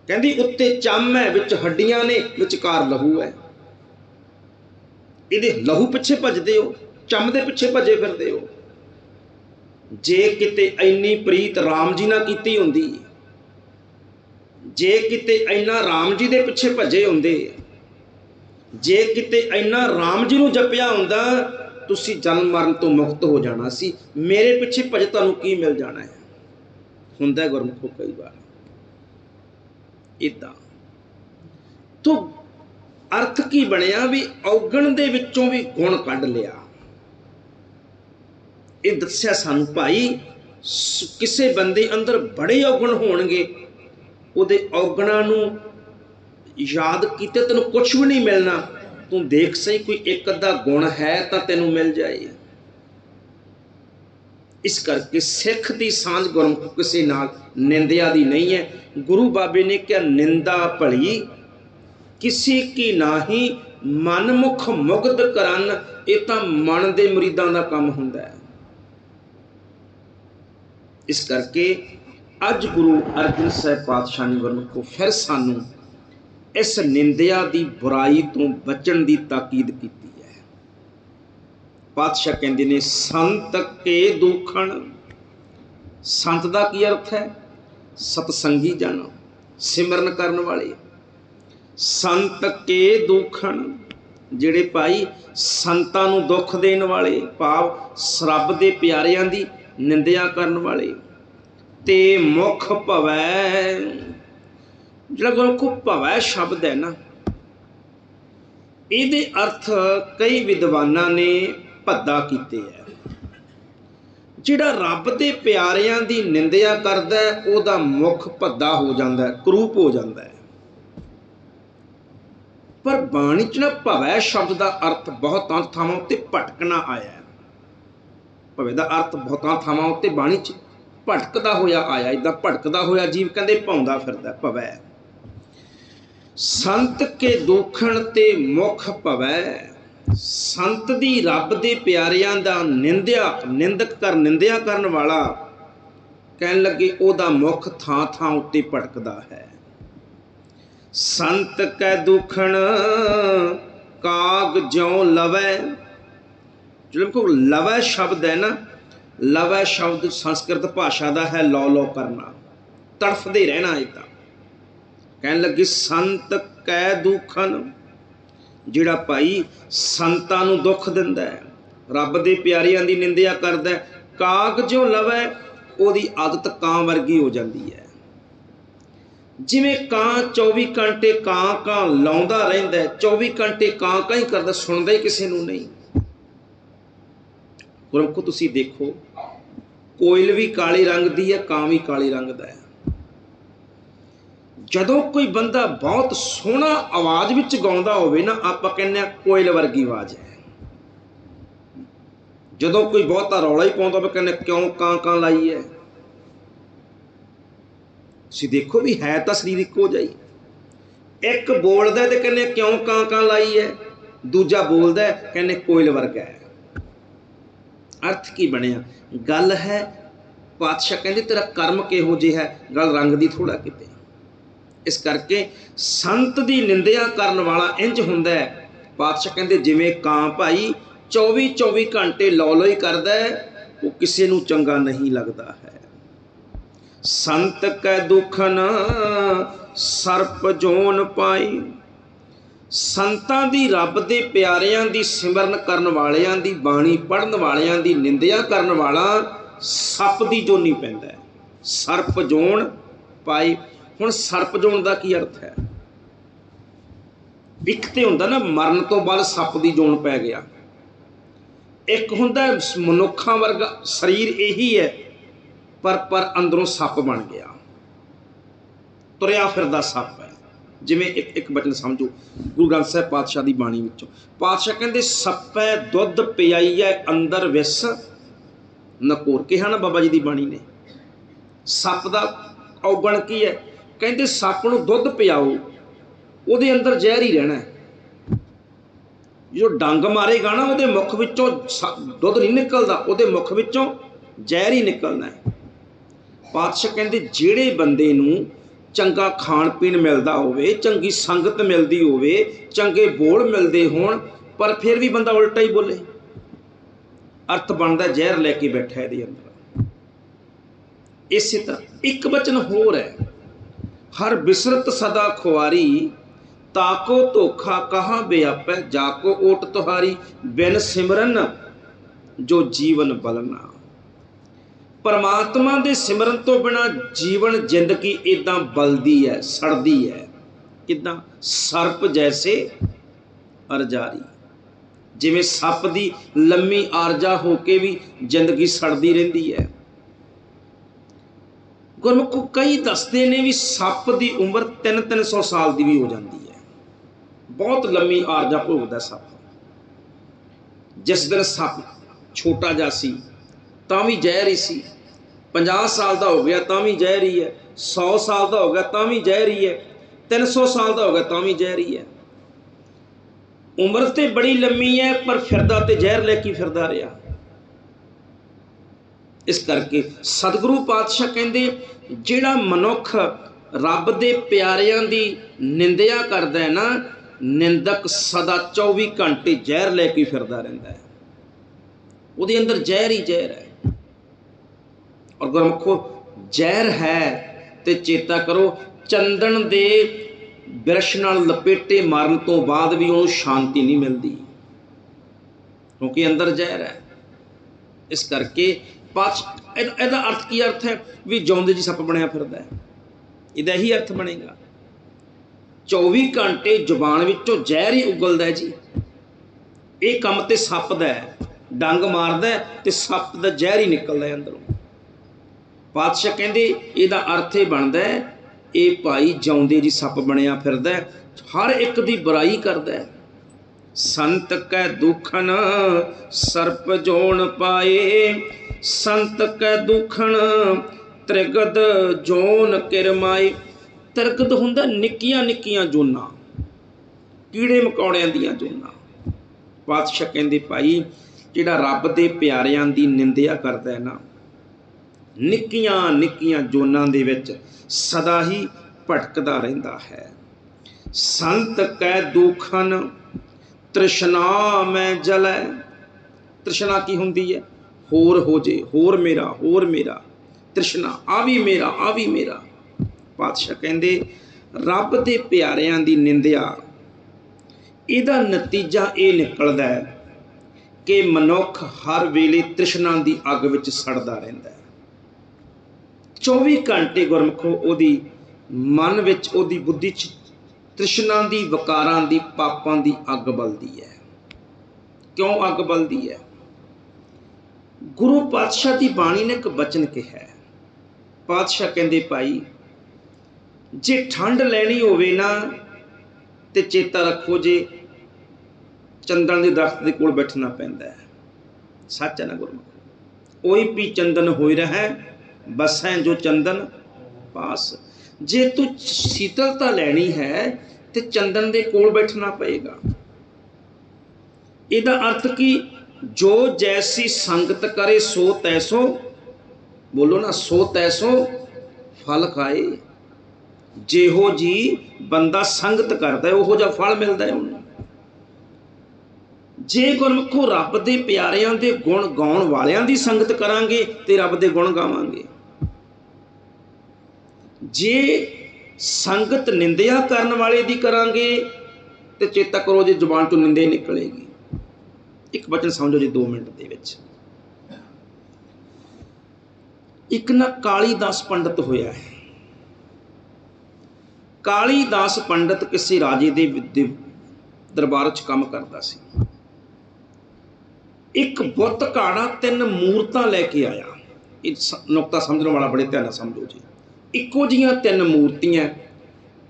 ਕਹਿੰਦੀ, ਉੱਤੇ ਚੰਮ ਹੈ, ਵਿੱਚ ਹੱਡੀਆਂ ਨੇ, ਵਿਚਕਾਰ ਲਹੂ ਹੈ। ਇਹਦੇ ਲਹੂ ਪਿੱਛੇ ਭੱਜਦੇ ਹੋ, ਚੰਮ ਦੇ ਪਿੱਛੇ ਭੱਜੇ ਫਿਰਦੇ ਹੋ। ਜੇ ਕਿਤੇ ਇੰਨੀ ਪ੍ਰੀਤ RAM ਜੀ ਨਾਲ ਕੀਤੀ ਹੁੰਦੀ, ਜੇ ਕਿਤੇ ਇੰਨਾ RAM ਜੀ ਦੇ ਪਿੱਛੇ ਭੱਜੇ ਹੁੰਦੇ ਜੇ ਕਿਤੇ ਇੰਨਾ ਰਾਮ ਜੀ ਨੂੰ ਜਪਿਆ ਹੁੰਦਾ, ਤੁਸੀਂ ਜਨਮ ਮਰਨ ਤੋਂ ਮੁਕਤ ਹੋ ਜਾਣਾ ਸੀ। ਮੇਰੇ ਪਿੱਛੇ ਭਜ ਤੁਹਾਨੂੰ ਕੀ ਮਿਲ ਜਾਣਾ ਹੈ? ਹੁੰਦਾ ਗੁਰਮੁਖੋ ਕਈ ਵਾਰ। ਇਦਾਂ ਤੋ ਅਰਥ ਕੀ ਬਣਿਆ ਵੀ ਔਗਣ ਦੇ ਵਿੱਚੋਂ ਵੀ ਗੁਣ ਕੱਢ ਲਿਆ। ਇਹ ਦੱਸਿਆ ਸਾਨੂੰ ਭਾਈ ਕਿਸੇ ਬੰਦੇ ਅੰਦਰ ਬੜੇ ਔਗਣ ਹੋਣਗੇ, ਉਹਦੇ ਔਗਣਾਂ ਨੂੰ ਯਾਦ ਕੀਤੇ, ਤੈਨੂੰ ਕੁਝ ਵੀ ਨਹੀਂ ਮਿਲਣਾ। ਤੂੰ ਦੇਖ ਸਹੀ, ਕੋਈ ਇੱਕ ਅੱਧਾ ਗੁਣ ਹੈ ਤਾਂ ਤੈਨੂੰ ਮਿਲ ਜਾਏ। ਇਸ ਕਰਕੇ ਸਿੱਖ ਦੀ ਸਾਂਝ ਗੁਰਮੁਖ ਕਿਸੇ ਨਾਲ ਨਿੰਦਿਆ ਦੀ ਨਹੀਂ ਹੈ। ਗੁਰੂ ਬਾਬੇ ਨੇ ਕਿਹਾ, ਨਿੰਦਾ ਭਲੀ, ਕਿਸੇ ਕੀ ਨਾਹੀ ਮਨਮੁਖ ਮੁਗਧ ਕਰਨ, ਇਹ ਤਾਂ ਮਨ ਦੇ ਮੁਰੀਦਾਂ ਦਾ ਕੰਮ ਹੁੰਦਾ ਹੈ। ਇਸ ਕਰਕੇ ਅੱਜ ਗੁਰੂ ਅਰਜਨ ਸਾਹਿਬ ਪਾਤਸ਼ਾਹ ਨੇ ਗੁਰਮੁਖੋ ਫਿਰ ਸਾਨੂੰ ਇਸ ਨਿੰਦਿਆ ਦੀ ਬੁਰਾਈ ਤੋਂ ਬਚਣ ਦੀ ਤਾਕੀਦ ਕੀਤੀ ਹੈ। ਪਾਤਸ਼ਾਹ ਕਹਿੰਦੇ ਨੇ, ਸੰਤ ਕੇ ਦੁਖਣ। ਸੰਤ ਦਾ ਕੀ ਅਰਥ ਹੈ? ਸਤਸੰਗੀ ਜਨ ਸਿਮਰਨ ਕਰਨ ਵਾਲੇ। ਸੰਤ ਕੇ ਦੁਖਣ, ਜਿਹੜੇ ਭਾਈ ਸੰਤਾਂ ਨੂੰ ਦੁੱਖ ਦੇਣ ਵਾਲੇ, ਭਾਵ ਰੱਬ ਦੇ ਪਿਆਰਿਆਂ ਦੀ ਨਿੰਦਿਆ ਕਰਨ ਵਾਲੇ। ਤੇ ਮੁਖ ਭਵੈ ਜਿਹੜਾ ਗੁਰਮੁਖ ਭਵੈ ਸ਼ਬਦ ਹੈ ਨਾ। ਇਹਦੇ ਅਰਥ ਕਈ ਵਿਦਵਾਨਾਂ ਨੇ ਭੱਦਾ ਕੀਤੇ ਹੈ। ਜਿਹੜਾ ਰੱਬ ਦੇ ਪਿਆਰਿਆਂ ਦੀ ਨਿੰਦਿਆ ਕਰਦਾ ਉਹਦਾ ਮੁਖ ਭੱਦਾ ਹੋ ਜਾਂਦਾ ਹੈ, ਕਰੂਪ ਹੋ ਜਾਂਦਾ ਹੈ। ਪਰ ਬਾਣੀ ਚ ਨਾ ਭਵੈ ਸ਼ਬਦ ਦਾ ਅਰਥ ਬਹੁਤਾਂ ਥਾਵਾਂ ਉੱਤੇ ਭਟਕਣਾ ਆਇਆ ਹੈ। ਭਵੇ ਦਾ ਅਰਥ ਬਹੁਤਾਂ ਥਾਵਾਂ ਉੱਤੇ ਬਾਣੀ ਚ ਭਟਕਦਾ ਹੋਇਆ ਆਇਆ ਇਦਾਂ ਭਟਕਦਾ ਹੋਇਆ ਜੀਵ ਕਹਿੰਦੇ ਭੌਂਦਾ ਫਿਰਦਾ ਭਵੈ ਸੰਤ ਕੇ ਦੋਖਣ ਤੇ ਮੁਖ ਭਵੈ। ਸੰਤ ਦੀ ਰੱਬ ਦੇ ਪਿਆਰਿਆਂ ਦਾ ਨਿੰਦਿਆ, ਨਿੰਦਕ ਕਰ, ਨਿੰਦਿਆ ਕਰਨ ਵਾਲਾ ਕਹਿਣ ਲੱਗੇ ਉਹਦਾ ਮੁਖ ਥਾਂ ਥਾਂ ਉੱਤੇ ਭਟਕਦਾ ਹੈ। ਸੰਤ ਕੈ ਦੁਖਣ, ਕਾਗ ਜਿਉ ਲਵੈ। ਜਿਹੜਾ ਕੋ ਲਵੈ ਸ਼ਬਦ ਹੈ ਨਾ, ਲਵੈ ਸ਼ਬਦ ਸੰਸਕ੍ਰਿਤ ਭਾਸ਼ਾ ਦਾ ਹੈ ਲੋ ਲੋ ਕਰਨਾ। ਤੜਫਦੇ ਰਹਿਣਾ ਇਹ ਤਾਂ। ਕਹਿਣ ਲੱਗੇ, ਸੰਤ ਕੈ ਦੁਖਨ, ਜਿਹੜਾ ਭਾਈ ਸੰਤਾਂ ਨੂੰ ਦੁੱਖ ਦਿੰਦਾ ਹੈ, ਰੱਬ ਦੇ ਪਿਆਰਿਆਂ ਦੀ ਨਿੰਦਿਆ ਕਰਦਾ ਹੈ, ਕਾਗ ਜੋ ਲਵੈ, ਉਹਦੀ ਆਦਤ ਕਾਂ ਵਰਗੀ ਹੋ ਜਾਂਦੀ ਹੈ। ਜਿਵੇਂ ਕਾਂ 24 ਘੰਟੇ ਕਾਂ ਕਾਂ ਲਾਉਂਦਾ ਰਹਿੰਦਾ ਹੈ 24 ਘੰਟੇ ਕਾਂ ਕਾਂ ਹੀ ਕਰਦਾ, ਸੁਣਦਾ ਹੀ ਕਿਸੇ ਨੂੰ ਨਹੀਂ। ਗੁਰਮਖੋ ਤੁਸੀਂ ਦੇਖੋ, ਕੋਇਲ ਵੀ ਕਾਲੇ ਰੰਗ ਦੀ ਹੈ, ਕਾਂ ਵੀ ਕਾਲੇ ਰੰਗ ਦਾ ਹੈ। ਜਦੋਂ ਕੋਈ ਬੰਦਾ ਬਹੁਤ ਸੋਹਣਾ ਆਵਾਜ਼ ਵਿੱਚ ਗਾਉਂਦਾ ਹੋਵੇ ਨਾ, ਆਪਾਂ ਕਹਿੰਦੇ ਆ ਕੋਇਲ ਵਰਗੀ ਆਵਾਜ਼ ਹੈ। ਜਦੋਂ ਕੋਈ ਬਹੁਤਾ ਰੌਲਾ ਹੀ ਪਾਉਂਦਾ ਹੋਵੇ, ਕਹਿੰਦੇ ਕਿਉਂ ਕਾਂ ਕਾਂ ਲਾਈ ਹੈ। ਤੁਸੀਂ ਦੇਖੋ ਵੀ ਹੈ ਤਾਂ ਸਰੀਰ ਇੱਕੋ ਜਿਹਾ ਹੀ। ਇੱਕ ਬੋਲਦਾ ਤੇ ਕਹਿੰਦੇ ਕਿਉਂ ਕਾਂ ਕਾਂ ਲਾਈ ਹੈ। ਦੂਜਾ ਬੋਲਦਾ ਕਹਿੰਦੇ ਕੋਇਲ ਵਰਗਾ ਹੈ। ਅਰਥ ਕੀ ਬਣਿਆ? ਗੱਲ ਹੈ, ਪਾਤਸ਼ਾਹ ਕਹਿੰਦੇ ਤੇਰਾ ਕਰਮ ਕਿਹੋ ਜਿਹਾ ਹੈ? ਗੱਲ ਰੰਗ ਦੀ ਥੋੜਾ ਕਿਤੇ। ਇਸ ਕਰਕੇ ਸੰਤ ਦੀ ਨਿੰਦਿਆ ਕਰਨ ਵਾਲਾ ਇੰਜ ਹੁੰਦਾ ਹੈ। ਪਾਤਸ਼ਾਹ ਕਹਿੰਦੇ, ਜਿਵੇਂ ਕਾਂ ਭਾਈ 24 24 ਘੰਟੇ ਲੌਲੋਈ ਕਰਦਾ ਹੈ, ਉਹ ਕਿਸੇ ਨੂੰ ਚੰਗਾ ਨਹੀਂ ਲੱਗਦਾ ਹੈ। ਸੰਤ ਕੈ ਦੁਖਨ, ਸਰਪ ਜੋਨ ਪਾਈ। ਸੰਤਾਂ ਦੀ ਰੱਬ ਦੇ ਪਿਆਰਿਆਂ ਦੀ ਸਿਮਰਨ ਕਰਨ ਵਾਲਿਆਂ ਦੀ ਬਾਣੀ ਪੜਨ ਵਾਲਿਆਂ ਦੀ ਨਿੰਦਿਆ ਕਰਨ ਵਾਲਾ ਸੱਪ ਦੀ ਜੋਨੀ ਪੈਂਦਾ ਸਰਪ ਜੋਨ ਪਾਈ ਹੁਣ ਸਰਪ ਜੋਣ ਦਾ ਕੀ ਅਰਥ ਹੈ? ਇੱਕ ਤੇ ਹੁੰਦਾ ਨਾ, ਮਰਨ ਤੋਂ ਬਾਅਦ ਸੱਪ ਦੀ ਜੋਣ ਪੈ ਗਿਆ। ਇੱਕ ਹੁੰਦਾ, ਮਨੁੱਖਾਂ ਵਰਗਾ ਸਰੀਰ ਇਹੀ ਹੈ, ਪਰ ਪਰ ਅੰਦਰੋਂ ਸੱਪ ਬਣ ਗਿਆ। ਤੁਰਿਆ ਫਿਰਦਾ ਸੱਪ ਹੈ। ਜਿਵੇਂ ਇੱਕ ਇੱਕ ਬਚਨ ਸਮਝੋ, ਗੁਰੂ ਗ੍ਰੰਥ ਸਾਹਿਬ ਪਾਤਸ਼ਾਹ ਦੀ ਬਾਣੀ ਵਿੱਚੋਂ। ਪਾਤਸ਼ਾਹ ਕਹਿੰਦੇ, ਸੱਪੈ ਦੁੱਧ ਪਿਆਈਐ ਅੰਦਰ ਵਿਸ। ਨਕੋਰ ਕਿਹਾ ਨਾ ਬਾਬਾ ਜੀ ਦੀ ਬਾਣੀ ਨੇ? ਸੱਪ ਦਾ ਔਗਣ ਕੀ ਹੈ? ਕਹਿੰਦੇ ਸੱਪ ਨੂੰ ਦੁੱਧ ਪਿਆਓ, ਉਹਦੇ ਅੰਦਰ ਜ਼ਹਿਰ ਹੀ ਰਹਿਣਾ ਜੋ ਡੰਗ ਮਾਰੇਗਾ ਨਾ, ਉਹਦੇ ਮੁਖ ਵਿੱਚੋਂ ਸ- ਦੁੱਧ ਨਹੀਂ ਨਿਕਲਦਾ, ਉਹਦੇ ਮੁਖ ਵਿੱਚੋਂ ਜ਼ਹਿਰ ਹੀ ਨਿਕਲਣਾ ਹੈ। ਪਾਤਸ਼ਾਹ ਕਹਿੰਦੇ ਜਿਹੜੇ ਬੰਦੇ ਨੂੰ ਚੰਗਾ ਖਾਣ ਪੀਣ ਮਿਲਦਾ ਹੋਵੇ, ਚੰਗੀ ਸੰਗਤ ਮਿਲਦੀ ਹੋਵੇ, ਚੰਗੇ ਬੋਲ ਮਿਲਦੇ ਹੋਣ, ਪਰ ਫਿਰ ਵੀ ਬੰਦਾ ਉਲਟਾ ਹੀ ਬੋਲੇ। ਅਰਥ ਬਣਦਾ ਜ਼ਹਿਰ ਲੈ ਕੇ ਬੈਠਾ ਇਹਦੇ ਅੰਦਰ। ਇਸੇ ਤਰ੍ਹਾਂ ਇੱਕ ਬਚਨ ਹੋਰ ਹੈ। ਹਰ ਬਿਸਰਤ ਸਦਾ ਖੁਆਰੀ, ਤਾਕੋ ਧੋਖਾ ਕਹਾ ਬਿਆਪੈ, ਜਾਕੋ ਓਟ ਤੁਹਾਰੀ, ਬਿਨ ਸਿਮਰਨ ਜੋ ਜੀਵਨ ਬਲਨਾ ਪਰਮਾਤਮਾ ਦੇ ਸਿਮਰਨ ਤੋਂ ਬਿਨਾ ਜੀਵਨ ਜ਼ਿੰਦਗੀ ਇਦਾਂ ਬਲਦੀ ਹੈ ਸੜਦੀ ਹੈ ਕਿਦਾਂ ਸਰਪ ਜੈਸੇ ਅਰਜਾਰੀ। ਜਿਵੇਂ ਸੱਪ ਦੀ ਲੰਮੀ ਆਰਜਾ ਹੋ ਕੇ ਵੀ ਜ਼ਿੰਦਗੀ ਸੜਦੀ ਰਹਿੰਦੀ ਹੈ ਗੁਰਮੁਖ ਕਈ ਦੱਸਦੇ ਨੇ ਵੀ ਸੱਪ ਦੀ ਉਮਰ 3-300 ਸਾਲ ਦੀ ਵੀ ਹੋ ਜਾਂਦੀ ਹੈ। ਬਹੁਤ ਲੰਮੀ ਆਰਜਾ ਭੋਗਦਾ ਸੱਪ। ਜਿਸ ਦਿਨ ਸੱਪ ਛੋਟਾ ਜਿਹਾ ਸੀ, ਤਾਂ ਵੀ ਜ਼ਹਿਰ ਹੀ ਸੀ। 50 ਸਾਲ ਦਾ ਹੋ ਗਿਆ, ਤਾਂ ਵੀ ਜ਼ਹਿਰ ਹੀ ਹੈ। 100 ਸਾਲ ਦਾ ਹੋ ਗਿਆ, ਤਾਂ ਵੀ ਜ਼ਹਿਰ ਹੀ ਹੈ। 300 ਸਾਲ ਦਾ ਹੋ ਗਿਆ, ਤਾਂ ਵੀ ਜ਼ਹਿਰ ਹੀ ਹੈ। ਉਮਰ ਤੇ ਬੜੀ ਲੰਮੀ ਹੈ, ਪਰ ਫਿਰਦਾ ਤੇ ਜ਼ਹਿਰ ਲੈ ਕੇ ਫਿਰਦਾ ਰਿਹਾ। ਇਸ ਕਰਕੇ ਸਤਿਗੁਰੂ ਪਾਤਸ਼ਾਹ ਕਹਿੰਦੇ, ਜਿਹੜਾ ਮਨੁੱਖ ਰੱਬ ਦੇ ਪਿਆਰਿਆਂ ਦੀ ਨਿੰਦਿਆ ਕਰਦਾ ਹੈ ਨਾ, ਨਿੰਦਕ ਸਦਾ 24 ਘੰਟੇ ਜ਼ਹਿਰ ਲੈ ਕੇ ਫਿਰਦਾ ਰਹਿੰਦਾ ਹੈ। ਉਹਦੇ ਅੰਦਰ ਜ਼ਹਿਰ ਹੀ ਜ਼ਹਿਰ ਹੈ। ਔਰ ਗੁਰਮੁਖੋ, ਜ਼ਹਿਰ ਹੈ ਤੇ ਚੇਤਾ ਕਰੋ, ਚੰਦਨ ਦੇ ਬਿਰਸ਼ ਨਾਲ ਲਪੇਟੇ ਮਾਰਨ ਤੋਂ ਬਾਅਦ ਵੀ ਉਹਨੂੰ ਸ਼ਾਂਤੀ ਨਹੀਂ ਮਿਲਦੀ। ਕਿਉਂਕਿ ਅੰਦਰ ਜ਼ਹਿਰ ਹੈ। ਇਸ ਕਰਕੇ ਪਾਛ ਇਹਦਾ ਇਹਦਾ ਅਰਥ ਕੀ ਅਰਥ ਹੈ? ਵੀ ਜਿਉਂਦੇ ਜੀ ਸੱਪ ਬਣਿਆ ਫਿਰਦਾ ਹੈ। ਇਹਦਾ ਹੀ ਅਰਥ ਬਣੇਗਾ। 24 ਘੰਟੇ ਜ਼ੁਬਾਨ ਵਿੱਚੋਂ ਜ਼ਹਿਰ ਹੀ ਉਗਲਦਾ ਹੈ ਜੀ। ਇਹ ਕੰਮ ਤੇ ਸੱਪ ਦਾ ਹੈ। ਡੰਗ ਮਾਰਦਾ ਹੈ ਤੇ ਸੱਪ ਦਾ ਜ਼ਹਿਰ ਹੀ ਨਿਕਲਦਾ ਹੈ ਅੰਦਰੋਂ। ਪਾਤਸ਼ਾਹ ਕਹਿੰਦੇ ਇਹਦਾ ਅਰਥ ਇਹ ਬਣਦਾ ਹੈ, ਇਹ ਭਾਈ ਜਿਉਂਦੇ ਜੀ ਸੱਪ ਬਣਿਆ ਫਿਰਦਾ ਹਰ ਇੱਕ ਦੀ ਬੁਰਾਈ ਕਰਦਾ ਹੈ। ਸੰਤ ਕੈ ਦੁਖਨ ਸਰਪ ਜੋਣ ਪਾਏ, ਸੰਤ ਕੈ ਦੁਖਨ ਤ੍ਰਿਗਦ ਜੋਨ ਕਿਰਮਾਏ ਤਰਕਦ ਹੁੰਦਾ ਨਿੱਕੀਆਂ ਨਿੱਕੀਆਂ ਜੋਨਾਂ, ਕੀੜੇ ਮਕੌੜਿਆਂ ਦੀਆਂ ਜੋਨਾਂ। ਪਾਤਸ਼ਾਹ ਕਹਿੰਦੇ ਭਾਈ, ਜਿਹੜਾ ਰੱਬ ਦੇ ਪਿਆਰਿਆਂ ਦੀ ਨਿੰਦਿਆ ਕਰਦਾ ਹੈ ਨਾ, ਨਿੱਕੀਆਂ ਨਿੱਕੀਆਂ ਜੋਨਾਂ ਦੇ ਵਿੱਚ ਸਦਾ ਹੀ ਭਟਕਦਾ ਰਹਿੰਦਾ ਹੈ। ਸੰਤ ਕੈ ਦੁਖਨ ਤ੍ਰਿਸ਼ਨਾ ਮੈਂ ਜਲੈ। ਤ੍ਰਿਸ਼ਨਾ ਕੀ ਹੁੰਦੀ ਹੈ? ਹੋਰ ਹੋ ਜੇ, ਹੋਰ ਮੇਰਾ ਹੋਰ ਮੇਰਾ। ਤ੍ਰਿਸ਼ਨਾ, ਆ ਵੀ ਮੇਰਾ, ਆ ਵੀ ਮੇਰਾ। ਪਾਤਸ਼ਾਹ ਕਹਿੰਦੇ, ਰੱਬ ਦੇ ਪਿਆਰਿਆਂ ਦੀ ਨਿੰਦਿਆ। ਇਹਦਾ ਨਤੀਜਾ ਇਹ ਨਿਕਲਦਾ ਹੈ ਕਿ ਮਨੁੱਖ ਹਰ ਵੇਲੇ ਤ੍ਰਿਸ਼ਨਾ ਦੀ ਅੱਗ ਵਿੱਚ ਸੜਦਾ ਰਹਿੰਦਾ ਹੈ। 24 ਘੰਟੇ ਗੁਰਮਖੋ ਉਹਦੀ ਮਨ ਵਿੱਚ, ਉਹਦੀ ਬੁੱਧੀ 'ਚ ਤ੍ਰਿਸ਼ਨਾ ਦੀ, ਵਿਕਾਰਾਂ ਦੀ, ਪਾਪਾਂ ਦੀ ਅੱਗ ਬਲਦੀ ਹੈ। ਕਿਉਂ ਅੱਗ ਬਲਦੀ ਹੈ? ਗੁਰੂ ਪਾਤਸ਼ਾਹ ਦੀ ਬਾਣੀ ਨੇ ਇੱਕ ਬਚਨ ਕਿਹਾ ਹੈ। ਪਾਤਸ਼ਾਹ ਕਹਿੰਦੇ, ਭਾਈ, ਜੇ ਠੰਡ ਲੈਣੀ ਹੋਵੇ ਨਾ, ਤੇ ਚੇਤਾ ਰੱਖੋ ਜੇ ਚੰਦਨ ਦੇ ਦਰਖਤ ਦੇ ਕੋਲ ਬੈਠਣਾ ਪੈਂਦਾ ਹੈ। ਸੱਚ ਹੈ ਨਾ ਗੁਰਮੁਖ? ਉਹੀ ਵੀ ਚੰਦਨ ਹੋਈ ਰਹਾ, ਬਸ ਹੈ ਜੋ ਚੰਦਨ ਪਾਸ ਜੇ ਤੂੰ ਸ਼ੀਤਲਤਾ ਲੈਣੀ ਹੈ ਤੇ ਚੰਦਨ ਦੇ ਕੋਲ ਬੈਠਣਾ ਪਏਗਾ। ਇਹਦਾ ਅਰਥ ਕੀ? ਜੋ ਜੈਸੀ ਸੰਗਤ ਕਰੇ ਸੋ ਤੈਸੋ, ਬੋਲੋ ਨਾ, ਸੋ ਤੈਸੋ ਫਲ ਖਾਏ। ਜਿਹੋ ਜੀ ਬੰਦਾ ਸੰਗਤ ਕਰਦਾ ਉਹੋ ਜਿਹਾ ਫਲ ਮਿਲਦਾ ਹੈ ਉਹਨੂੰ। ਜੇ ਗੁਰਮੁਖੋ ਰੱਬ ਦੇ ਪਿਆਰਿਆਂ ਦੇ ਗੁਣ ਗਾਉਣ ਵਾਲਿਆਂ ਦੀ ਸੰਗਤ ਕਰਾਂਗੇ ਤੇ ਰੱਬ ਦੇ ਗੁਣ ਗਾਵਾਂਗੇ। ਜੇ ਸੰਗਤ ਨਿੰਦਿਆ ਕਰਨ ਵਾਲੇ ਦੀ ਕਰਾਂਗੇ, ਤੇ ਚੇਤਾ ਕਰੋ ਜੇ ਜ਼ੁਬਾਨ ਤੋਂ ਨਿੰਦੇ ਨਿਕਲੇਗੀ। ਇੱਕ ਬਚਨ ਸਮਝੋ ਜੀ 2 ਮਿੰਟ ਦੇ ਵਿੱਚ। ਇੱਕ ਨਾ ਕਾਲੀਦਾਸ ਪੰਡਤ ਹੋਇਆ ਹੈ। ਕਾਲੀਦਾਸ ਪੰਡਤ ਕਿਸੇ ਰਾਜੇ ਦੇ ਵਿਦ- ਦਰਬਾਰ 'ਚ ਕੰਮ ਕਰਦਾ ਸੀ। ਇੱਕ ਬੁੱਤ ਘਾੜਾ ਤਿੰਨ ਮੂਰਤਾਂ ਲੈ ਕੇ ਆਇਆ। ਇਹ ਨੁਕਤਾ ਸਮਝਣ ਵਾਲਾ ਬੜੇ ਧਿਆਨ ਨਾਲ ਸਮਝੋ ਜੀ। ਇੱਕੋ ਜੀਆਂ ਤਿੰਨ ਮੂਰਤੀਆਂ,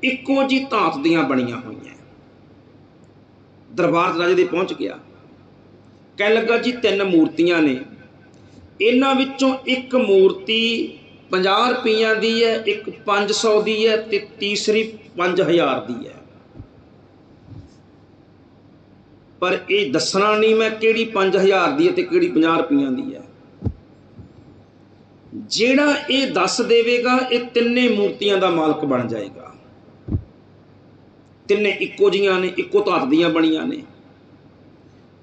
ਇੱਕੋ ਜੀ ਧਾਤ ਦੀਆਂ ਬਣੀਆਂ ਹੋਈਆਂ। ਦਰਬਾਰ 'ਚ ਰਾਜੇ ਦੇ ਪਹੁੰਚ ਗਿਆ। ਕਹਿਣ ਲੱਗਾ, ਜੀ, ਤਿੰਨ ਮੂਰਤੀਆਂ ਨੇ। ਇਹਨਾਂ ਵਿੱਚੋਂ ਇੱਕ ਮੂਰਤੀ 50 ਰੁਪਈਆਂ ਦੀ ਹੈ, ਇੱਕ 500 ਦੀ ਹੈ ਤੇ ਤੀਸਰੀ 5000 ਦੀ ਹੈ। ਪਰ ਇਹ ਦੱਸਣਾ ਨਹੀਂ ਮੈਂ ਕਿਹੜੀ 5000 ਦੀ ਹੈ ਤੇ ਕਿਹੜੀ 50 ਰੁਪਈਆਂ ਦੀ ਹੈ। ਜਿਹੜਾ ਇਹ ਦੱਸ ਦੇਵੇਗਾ, ਇਹ ਤਿੰਨੇ ਮੂਰਤੀਆਂ ਦਾ ਮਾਲਕ ਬਣ ਜਾਏਗਾ। ਤਿੰਨੇ ਇੱਕੋ ਜੀਆਂ ਨੇ, ਇੱਕੋ ਧਾਤ ਦੀਆਂ ਬਣੀਆਂ ਨੇ।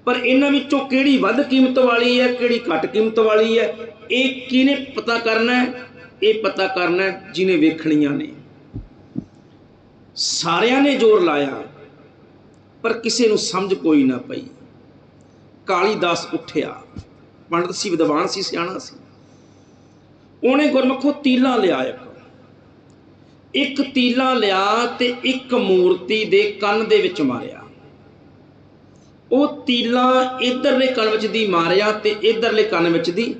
ਪਰ ਇਹਨਾਂ ਵਿੱਚੋਂ ਕਿਹੜੀ ਵੱਧ ਕੀਮਤ ਵਾਲੀ ਹੈ, ਕਿਹੜੀ ਘੱਟ ਕੀਮਤ ਵਾਲੀ ਹੈ, ਇਹ ਕਿਹਨੇ ਪਤਾ ਕਰਨਾ ਹੈ? ਇਹ ਪਤਾ ਕਰਨਾ ਹੈ ਜਿਹਨੇ ਵੇਖਣੀਆਂ ਨੇ। ਸਾਰਿਆਂ ਨੇ ਜ਼ੋਰ ਲਾਇਆ, ਪਰ ਕਿਸੇ ਨੂੰ ਸਮਝ ਕੋਈ ਨਾ ਪਈ। ਕਾਲੀਦਾਸ ਉੱਠਿਆ। ਪੰਡਤ ਸੀ, ਵਿਦਵਾਨ ਸੀ, ਸਿਆਣਾ ਸੀ। ਉਹਨੇ ਗੁਰਮੁਖੋ ਤੀਲਾ ਲਿਆ ਇੱਕ। ਇੱਕ ਤੀਲਾ ਲਿਆ ਤੇ ਇੱਕ ਮੂਰਤੀ ਦੇ ਕੰਨ ਦੇ ਵਿੱਚ ਮਾਰਿਆ। ਉਹ ਤੀਲਾ ਇਧਰਲੇ ਕੰਨ ਵਿੱਚ ਦੀ ਮਾਰਿਆ ਤੇ ਇਧਰਲੇ ਕੰਨ ਵਿੱਚ ਦੀ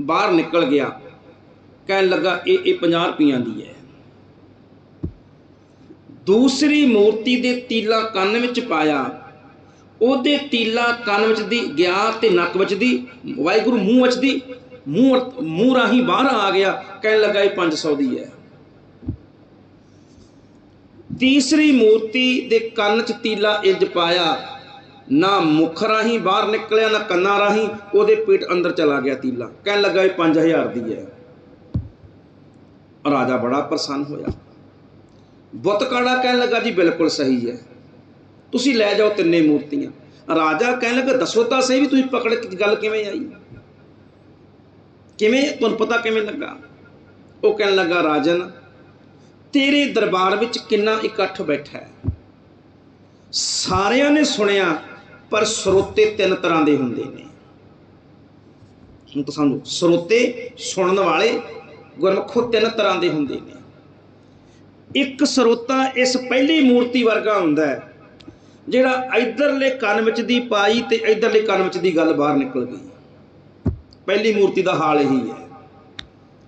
ਬਾਹਰ ਨਿਕਲ ਗਿਆ। ਕਹਿਣ ਲੱਗਾ, ਇਹ ਇਹ 50 ਰੁਪਈਆਂ ਦੀ ਹੈ। ਦੂਸਰੀ ਮੂਰਤੀ ਦੇ ਤੀਲਾ ਕੰਨ ਵਿੱਚ ਪਾਇਆ। ਉਹਦੇ ਤੀਲਾ ਕੰਨ ਵਿੱਚ ਦੀ ਗਿਆ ਤੇ ਨੱਕ ਵਿੱਚ ਦੀ, ਵਾਹਿਗੁਰੂ ਮੂੰਹ ਵਿੱਚ ਦੀ ਮੂੰਹ ਮੂੰਹ ਰਾਹੀਂ ਬਾਹਰ ਆ ਗਿਆ, ਕਹਿਣ ਲੱਗਾ ਇਹ 500 ਦੀ ਹੈ। ਤੀਸਰੀ ਮੂਰਤੀ ਦੇ ਕੰਨ 'ਚ ਤੀਲਾ ਇੰਜ ਪਾਇਆ, ਨਾ ਮੁਖ ਰਾਹੀਂ ਬਾਹਰ ਨਿਕਲਿਆ, ਨਾ ਕੰਨਾਂ ਰਾਹੀਂ, ਉਹਦੇ ਪੇਟ ਅੰਦਰ ਚਲਾ ਗਿਆ ਤੀਲਾ। ਕਹਿਣ ਲੱਗਾ ਇਹ 5000 ਦੀ ਹੈ। ਰਾਜਾ ਬੜਾ ਪ੍ਰਸੰਨ ਹੋਇਆ। ਬੁੱਤ ਕਾੜਾ ਕਹਿਣ ਲੱਗਾ, ਜੀ ਬਿਲਕੁਲ ਸਹੀ ਹੈ। ਤੁਸੀਂ ਲੈ ਜਾਓ ਤਿੰਨੇ ਮੂਰਤੀਆਂ। ਰਾਜਾ ਕਹਿਣ ਲੱਗਾ, ਦੱਸੋ ਤਾਂ ਸਹੀ ਵੀ ਤੁਸੀਂ ਪਕੜ ਗੱਲ ਕਿਵੇਂ ਆਈ? ਕਿਵੇਂ ਤੁਹਾਨੂੰ ਪਤਾ ਕਿਵੇਂ ਲੱਗਾ? ਉਹ ਕਹਿਣ ਲੱਗਾ, ਰਾਜਨ, ਤੇਰੇ ਦਰਬਾਰ ਵਿੱਚ ਕਿੰਨਾ ਇਕੱਠ ਬੈਠਾ ਹੈ। ਸਾਰਿਆਂ ਨੇ ਸੁਣਿਆ, ਪਰ ਸਰੋਤੇ ਤਿੰਨ ਤਰ੍ਹਾਂ ਦੇ ਹੁੰਦੇ ਨੇ। ਹੁਣ ਤਾਂ ਸਾਨੂੰ ਸਰੋਤੇ ਸੁਣਨ ਵਾਲੇ ਗੁਰਮੁਖੋ ਤਿੰਨ ਤਰ੍ਹਾਂ ਦੇ ਹੁੰਦੇ ਨੇ। ਇੱਕ ਸਰੋਤਾ ਇਸ ਪਹਿਲੀ ਮੂਰਤੀ ਵਰਗਾ ਹੁੰਦਾ ਹੈ, ਜਿਹੜਾ ਇਧਰਲੇ ਕੰਨ ਵਿੱਚ ਦੀ ਪਾਈ ਤੇ ਇਧਰਲੇ ਕੰਨ ਵਿੱਚ ਦੀ ਗੱਲ ਬਾਹਰ ਨਿਕਲ ਗਈ। ਪਹਿਲੀ ਮੂਰਤੀ ਦਾ ਹਾਲ ਇਹੀ ਹੈ।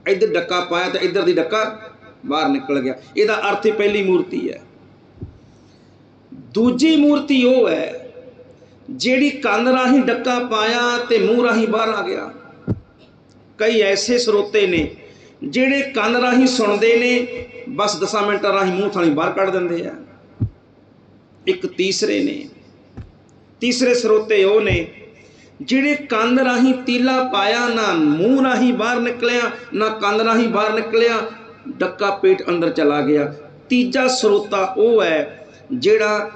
ਇੱਧਰ ਡੱਕਾ ਪਾਇਆ ਤਾਂ ਇੱਧਰ ਦੀ ਡੱਕਾ ਬਾਹਰ ਨਿਕਲ ਗਿਆ। ਇਹਦਾ ਅਰਥ ਹੀ ਪਹਿਲੀ ਮੂਰਤੀ ਹੈ। ਦੂਜੀ ਮੂਰਤੀ ਉਹ ਹੈ, ਜਿਹੜੀ ਕੰਨ ਰਾਹੀਂ ਡੱਕਾ ਪਾਇਆ ਤੇ ਮੂੰਹ ਰਾਹੀਂ ਬਾਹਰ ਆ ਗਿਆ। ਕਈ ਐਸੇ ਸਰੋਤੇ ਨੇ, ਜਿਹੜੇ ਕੰਨ ਰਾਹੀਂ ਸੁਣਦੇ ਨੇ, ਬਸ 10 ਮਿੰਟਾਂ ਰਾਹੀਂ ਮੂੰਹ ਥਾਣੀ ਬਾਹਰ ਕੱਢ ਦਿੰਦੇ ਆ। ਇੱਕ ਤੀਸਰੇ ਨੇ। ਤੀਸਰੇ ਸਰੋਤੇ ਉਹ ਨੇ ਜਿਹੜੇ ਕੰਨ ਰਾਹੀਂ ਤੀਲਾ ਪਾਇਆ, ਨਾ ਮੂੰਹ ਰਾਹੀਂ ਬਾਹਰ ਨਿਕਲਿਆ, ਨਾ ਕੰਨ ਰਾਹੀਂ ਬਾਹਰ ਨਿਕਲਿਆ, ਡੱਕਾ ਪੇਟ ਅੰਦਰ ਚਲਾ ਗਿਆ। ਤੀਜਾ ਸਰੋਤਾ ਉਹ ਹੈ ਜਿਹੜਾ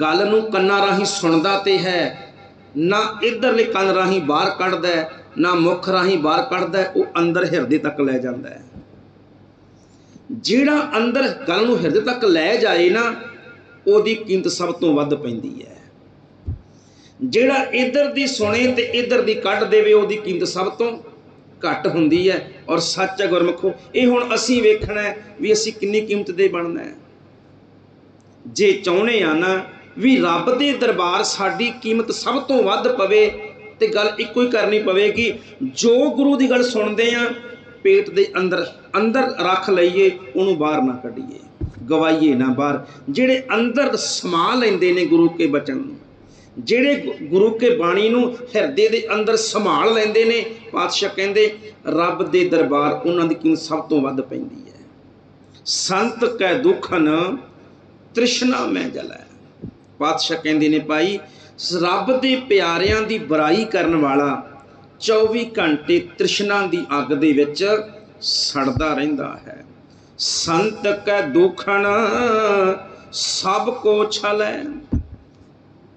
ਗੱਲ ਨੂੰ ਕੰਨਾਂ ਰਾਹੀਂ ਸੁਣਦਾ ਤੇ ਹੈ, ਨਾ ਇਧਰਲੇ ਕੰਨ ਰਾਹੀਂ ਬਾਹਰ ਕੱਢਦਾ ਨਾ ਮੁਖ ਰਾਹੀਂ ਬਾਹਰ ਕੱਢਦਾ ਉਹ ਅੰਦਰ ਹਿਰਦੇ ਤੱਕ ਲੈ ਜਾਂਦਾ ਹੈ। ਜਿਹੜਾ ਅੰਦਰ ਗੱਲ ਨੂੰ ਹਿਰਦੇ ਤੱਕ ਲੈ ਜਾਏ ਨਾ, ਉਹਦੀ ਕੀਮਤ ਸਭ ਤੋਂ ਵੱਧ ਪੈਂਦੀ ਹੈ। ਜਿਹੜਾ ਇਧਰ ਦੀ ਸੁਣੇ ਤੇ ਇਧਰ ਦੀ ਕੱਢ ਦੇਵੇ, ਉਹਦੀ ਕੀਮਤ ਸਭ ਤੋਂ ਘੱਟ ਹੁੰਦੀ ਹੈ। ਔਰ ਸੱਚ ਹੈ ਗੁਰਮਖੋ, ਇਹ ਹੁਣ ਅਸੀਂ ਵੇਖਣਾ ਵੀ ਅਸੀਂ ਕਿੰਨੀ ਕੀਮਤ ਦੇ ਬਣਨਾ ਹੈ। ਜੇ ਚਾਹੁੰਦੇ ਆ ਨਾ ਵੀ ਰੱਬ ਦੇ ਦਰਬਾਰ ਸਾਡੀ ਕੀਮਤ ਸਭ ਤੋਂ ਵੱਧ ਪਵੇ, ਤੇ ਗੱਲ ਇੱਕੋ ਹੀ ਕਰਨੀ ਪਵੇਗੀ। ਜੋ ਗੁਰੂ ਦੀ ਗੱਲ ਸੁਣਦੇ ਆ, ਪੇਟ ਦੇ ਅੰਦਰ ਅੰਦਰ ਰੱਖ ਲਈਏ, ਉਹਨੂੰ ਬਾਹਰ ਨਾ ਕੱਢੀਏ। ਗਵਾਈਏ ਨਾ ਬਾਹਰ। ਜਿਹੜੇ ਅੰਦਰ ਸਮਾ ਲੈਂਦੇ ਨੇ ਗੁਰੂ ਕੇ ਬਚਨ ਨੂੰ ਜਿਹੜੇ ਗੁਰੂ ਕੇ ਬਾਣੀ ਨੂੰ ਹਿਰਦੇ ਦੇ ਅੰਦਰ ਸੰਭਾਲ ਲੈਂਦੇ ਨੇ, ਪਾਤਸ਼ਾਹ ਕਹਿੰਦੇ, ਰੱਬ ਦੇ ਦਰਬਾਰ ਉਹਨਾਂ ਦੀ ਕੀਮਤ ਸਭ ਤੋਂ ਵੱਧ ਪੈਂਦੀ ਹੈ। ਸੰਤ ਕੈ ਦੁਖਨ, ਤ੍ਰਿਸ਼ਨਾ ਮੈਂ ਜਲੈ। ਪਾਤਸ਼ਾਹ ਕਹਿੰਦੇ ਨੇ, ਭਾਈ, ਰੱਬ ਦੇ ਪਿਆਰਿਆਂ ਦੀ ਬੁਰਾਈ ਕਰਨ ਵਾਲਾ 24 ਘੰਟੇ ਤ੍ਰਿਸ਼ਨਾ ਦੀ ਅੱਗ ਦੇ ਵਿੱਚ ਸੜਦਾ ਰਹਿੰਦਾ ਹੈ। ਸੰਤ ਕੈ ਦੁਖਣ ਸਭ ਕੋ ਛਲੈ।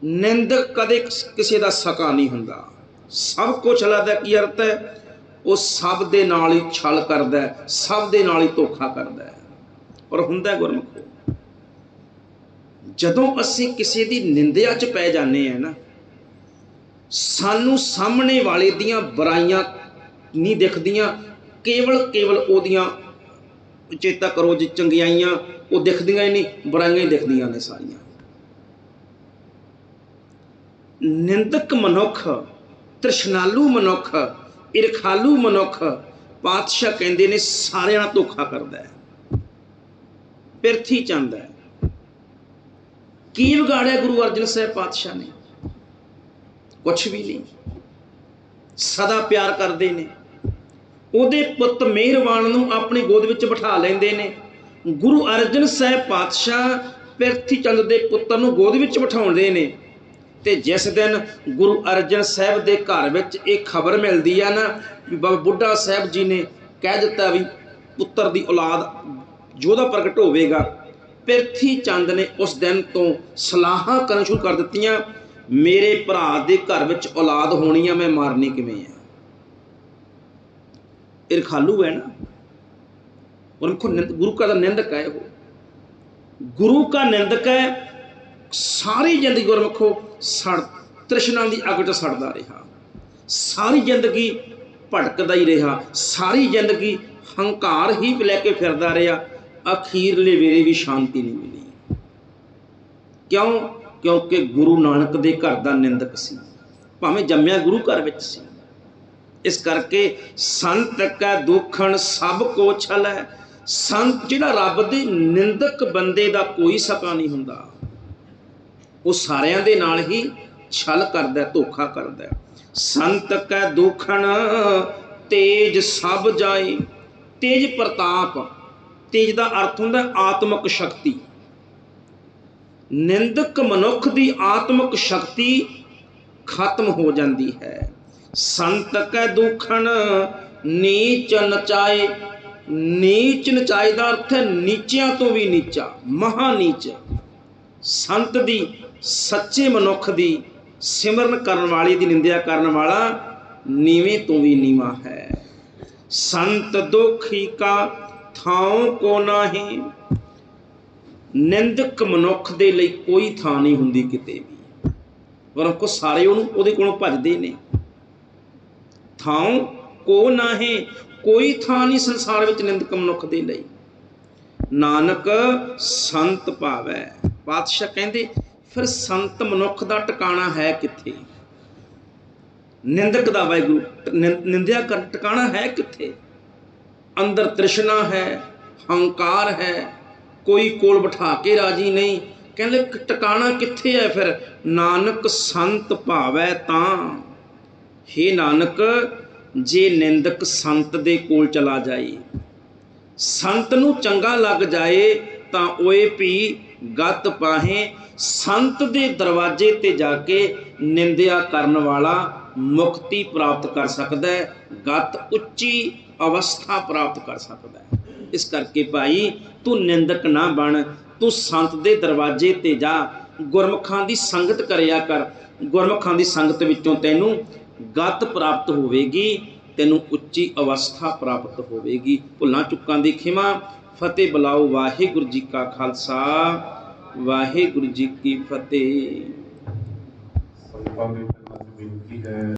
ਨਿੰਦਕ ਕਦੇ ਕਿਸੇ ਦਾ ਸਕਾ ਨਹੀਂ ਹੁੰਦਾ। ਸਭ ਕੁਝ ਲੱਗਦਾ ਕੀ ਅਰਥ ਹੈ? ਉਹ ਸਭ ਦੇ ਨਾਲ ਹੀ ਛਲ ਕਰਦਾ ਹੈ, ਸਭ ਦੇ ਨਾਲ ਹੀ ਧੋਖਾ ਕਰਦਾ ਹੈ। ਔਰ ਹੁੰਦਾ ਹੈ ਗੁਰਮੁਖੋ। ਜਦੋਂ ਅਸੀਂ ਕਿਸੇ ਦੀ ਨਿੰਦਿਆ 'ਚ ਪੈ ਜਾਂਦੇ ਆ ਨਾ, ਸਾਨੂੰ ਸਾਹਮਣੇ ਵਾਲੇ ਦੀਆਂ ਬੁਰਾਈਆਂ ਨਹੀਂ ਦਿਖਦੀਆਂ, ਕੇਵਲ ਕੇਵਲ ਉਹਦੀਆਂ ਚੇਤਾ ਕਰੋ ਜੀ ਚੰਗਿਆਈਆਂ, ਉਹ ਦਿਖਦੀਆਂ ਹੀ ਨਹੀਂ, ਬੁਰਾਈਆਂ ਹੀ ਦਿਖਦੀਆਂ ਨੇ ਸਾਰੀਆਂ। ਨਿੰਦਕ ਮਨੁੱਖ, ਤ੍ਰਿਸ਼ਨਾਲੂ ਮਨੁੱਖ ਇਰਖਾਲੂ ਮਨੁੱਖ ਪਾਤਸ਼ਾਹ ਕਹਿੰਦੇ ਨੇ ਸਾਰਿਆਂ ਨਾਲ ਧੋਖਾ ਕਰਦਾ ਹੈ। ਪਿਰਥੀ ਚਾਹੁੰਦਾ ਹੈ। ਕੀ ਵਿਗਾੜਿਆ ਗੁਰੂ ਅਰਜਨ ਸਾਹਿਬ ਪਾਤਸ਼ਾਹ ਨੇ? ਕੁਛ ਵੀ ਨਹੀਂ। ਸਦਾ ਪਿਆਰ ਕਰਦੇ ਨੇ। ਉਹਦੇ ਪੁੱਤ ਮਿਹਰਬਾਨ ਨੂੰ ਆਪਣੀ ਗੋਦ ਵਿੱਚ ਬਿਠਾ ਲੈਂਦੇ ਨੇ। ਗੁਰੂ ਅਰਜਨ ਸਾਹਿਬ ਪਾਤਸ਼ਾਹ ਪਿਰਥੀ ਚੰਦ ਦੇ ਪੁੱਤਰ ਨੂੰ ਗੋਦ ਵਿੱਚ ਬਿਠਾਉਂਦੇ ਨੇ। ਤੇ ਜਿਸ ਦਿਨ ਗੁਰੂ ਅਰਜਨ ਸਾਹਿਬ ਦੇ ਘਰ ਵਿੱਚ ਇਹ ਖਬਰ ਮਿਲਦੀ ਆ ਨਾ ਵੀ ਬਾਬਾ ਬੁੱਢਾ ਸਾਹਿਬ ਜੀ ਨੇ ਕਹਿ ਦਿੱਤਾ ਵੀ ਪੁੱਤਰ ਦੀ ਔਲਾਦ ਜੋਧਾ ਪ੍ਰਗਟ ਹੋਵੇਗਾ। ਪਿਰਥੀ ਚੰਦ ਨੇ ਉਸ ਦਿਨ ਤੋਂ ਸਲਾਹਾਂ ਕਰਨ ਸ਼ੁਰੂ ਕਰ ਦਿੱਤੀਆਂ, ਮੇਰੇ ਭਰਾ ਦੇ ਘਰ ਵਿੱਚ ਔਲਾਦ ਹੋਣੀ ਆ, ਮੈਂ ਮਾਰਨੀ ਕਿਵੇਂ ਆ? ਇਹ ਰਖਾਲੂ ਹੈ ਨਾ। ਉਨਕੋ ਨਿੰਦ ਗੁਰੂ ਕਾ ਦਾ ਨਿੰਦਕ ਹੈ ਉਹ। ਗੁਰੂ ਕਾ ਨਿੰਦਕ ਹੈ ਸਾਰੀ ਜ਼ਿੰਦਗੀ ਗੁਰਮਖੋ ਸੜ ਤ੍ਰਿਸ਼ਨਾ ਦੀ ਅੱਗ 'ਚ ਸੜਦਾ ਰਿਹਾ। ਸਾਰੀ ਜ਼ਿੰਦਗੀ ਭਟਕਦਾ ਹੀ ਰਿਹਾ। ਸਾਰੀ ਜ਼ਿੰਦਗੀ ਹੰਕਾਰ ਹੀ ਲੈ ਕੇ ਫਿਰਦਾ ਰਿਹਾ। ਅਖੀਰਲੇ ਵੇਲੇ ਵੀ ਸ਼ਾਂਤੀ ਨਹੀਂ ਮਿਲੀ। ਕਿਉਂ? ਕਿਉਂਕਿ ਗੁਰੂ ਨਾਨਕ ਦੇ ਘਰ ਦਾ ਨਿੰਦਕ ਸੀ। ਭਾਵੇਂ ਜੰਮਿਆ ਗੁਰੂ ਘਰ ਵਿੱਚ ਸੀ। ਇਸ ਕਰਕੇ ਸੰਤ ਕਾ ਦੁਖਣ ਸਭ ਕੋ ਛਲੈ। ਸੰਤ ਜਿਹੜਾ ਰੱਬ ਦੇ ਨਿੰਦਕ ਬੰਦੇ ਦਾ ਕੋਈ ਸਕਾ ਨਹੀਂ ਹੁੰਦਾ। ਉਹ ਸਾਰਿਆਂ ਦੇ ਨਾਲ ਹੀ ਛਲ ਕਰਦਾ, ਧੋਖਾ ਕਰਦਾ ਸੰਤ ਕੈ ਦੁਖਣ, ਤੇਜ ਸਭ ਜਾਏ। ਤੇਜ ਪ੍ਰਤਾਪ, ਤੇਜ ਦਾ ਅਰਥ ਹੁੰਦਾ ਆਤਮਿਕ ਸ਼ਕਤੀ। ਨਿੰਦਕ ਮਨੁੱਖ ਦੀ ਆਤਮਿਕ ਸ਼ਕਤੀ ਖਤਮ ਹੋ ਜਾਂਦੀ ਹੈ। ਸੰਤ ਕੈ ਦੁਖਣ, ਨੀਚ ਨਚਾਏ। ਨੀਚ ਨਚਾਏ ਦਾ ਅਰਥ ਹੈ ਨੀਚਿਆਂ ਤੋਂ ਵੀ ਨੀਚਾ ਮਹਾ ਨੀਚ ਸੰਤ ਦੀ ਸੱਚੇ ਮਨੁੱਖ ਦੀ ਸਿਮਰਨ ਕਰਨ ਵਾਲੇ ਦੀ ਨਿੰਦਿਆ ਕਰਨ ਵਾਲਾ ਨੀਵੇਂ ਤੋਂ ਵੀ ਨੀਵਾ ਹੈ। ਸੰਤ ਦੁਖੀ ਕਾ ਥਾਉ ਕੋ ਨਾਹੀ। ਨਿੰਦਕ ਮਨੁੱਖ ਦੇ ਲਈ ਕੋਈ ਥਾਂ ਨਹੀਂ ਹੁੰਦੀ ਕਿਤੇ ਵੀ। ਪਰ ਕੋ ਸਾਰੇ ਉਹਨੂੰ ਉਹਦੇ ਕੋਲੋਂ ਭੱਜਦੇ ਨੇ। ਥਾਂ ਕੋ ਨਾਹੀ, ਕੋਈ ਥਾਂ ਨਹੀਂ ਸੰਸਾਰ ਵਿੱਚ ਨਿੰਦਕ ਮਨੁੱਖ ਦੇ ਲਈ। ਨਾਨਕ ਸੰਤ ਭਾਵੈ। ਪਾਤਸ਼ਾਹ ਕਹਿੰਦੇ ਫਿਰ ਸੰਤ ਮਨੁੱਖ ਦਾ ਟਿਕਾਣਾ ਹੈ ਕਿੱਥੇ? ਨਿੰਦਕ ਦਾ ਵਾਹਿਗੁਰੂ ਨਿੰਦਿਆ ਕਰ ਟਿਕਾਣਾ ਹੈ ਕਿੱਥੇ? ਅੰਦਰ ਤ੍ਰਿਸ਼ਨਾ ਹੈ, ਹੰਕਾਰ ਹੈ, ਕੋਈ ਕੋਲ ਬਿਠਾ ਕੇ ਰਾਜੀ ਨਹੀਂ। ਕਹਿੰਦੇ ਟਿਕਾਣਾ ਕਿੱਥੇ ਹੈ ਫਿਰ? ਨਾਨਕ ਸੰਤ ਭਾਵੈ ਤਾਂ। ਹੇ ਨਾਨਕ, ਜੇ ਨਿੰਦਕ ਸੰਤ ਦੇ ਕੋਲ ਚਲਾ ਜਾਏ, ਸੰਤ ਨੂੰ ਚੰਗਾ ਲੱਗ ਜਾਏ ਤਾਂ ਓਏ ਵੀ ਗਤ ਪਾਹੇ, ਸੰਤ ਦੇ ਦਰਵਾਜ਼ੇ ਤੇ ਜਾ ਕੇ ਨਿੰਦਿਆ ਕਰਨ ਵਾਲਾ ਮੁਕਤੀ ਪ੍ਰਾਪਤ ਕਰ ਸਕਦਾ ਹੈ, ਗਤ ਉੱਚੀ ਅਵਸਥਾ ਪ੍ਰਾਪਤ ਕਰ ਸਕਦਾ ਹੈ। ਇਸ ਕਰਕੇ ਭਾਈ, ਤੂੰ ਨਿੰਦਕ ਨਾ ਬਣ, ਤੂੰ ਸੰਤ ਦੇ ਦਰਵਾਜ਼ੇ ਤੇ ਜਾ, ਗੁਰਮੁਖਾਂ ਦੀ ਸੰਗਤ ਕਰਿਆ ਕਰ। ਗੁਰਮੁਖਾਂ ਦੀ ਸੰਗਤ ਵਿੱਚੋਂ ਤੈਨੂੰ ਗਤ ਪ੍ਰਾਪਤ ਹੋਵੇਗੀ, ਤੈਨੂੰ ਉੱਚੀ ਅਵਸਥਾ ਪ੍ਰਾਪਤ ਹੋਵੇਗੀ। ਭੁੱਲਾਂ ਚੁੱਕਾਂ ਦੀ ਖਿਮਾ ਫਤਿਹ ਬੁਲਾਓ, ਵਾਹਿਗੁਰੂ ਜੀ ਕਾ ਖਾਲਸਾ, ਵਾਹਿਗੁਰੂ ਜੀ ਕੀ ਫਤਿਹ। ਸੰਤਾਂ ਦੇ ਚਰਨਾਂ 'ਚ ਬੇਨਤੀ ਹੈ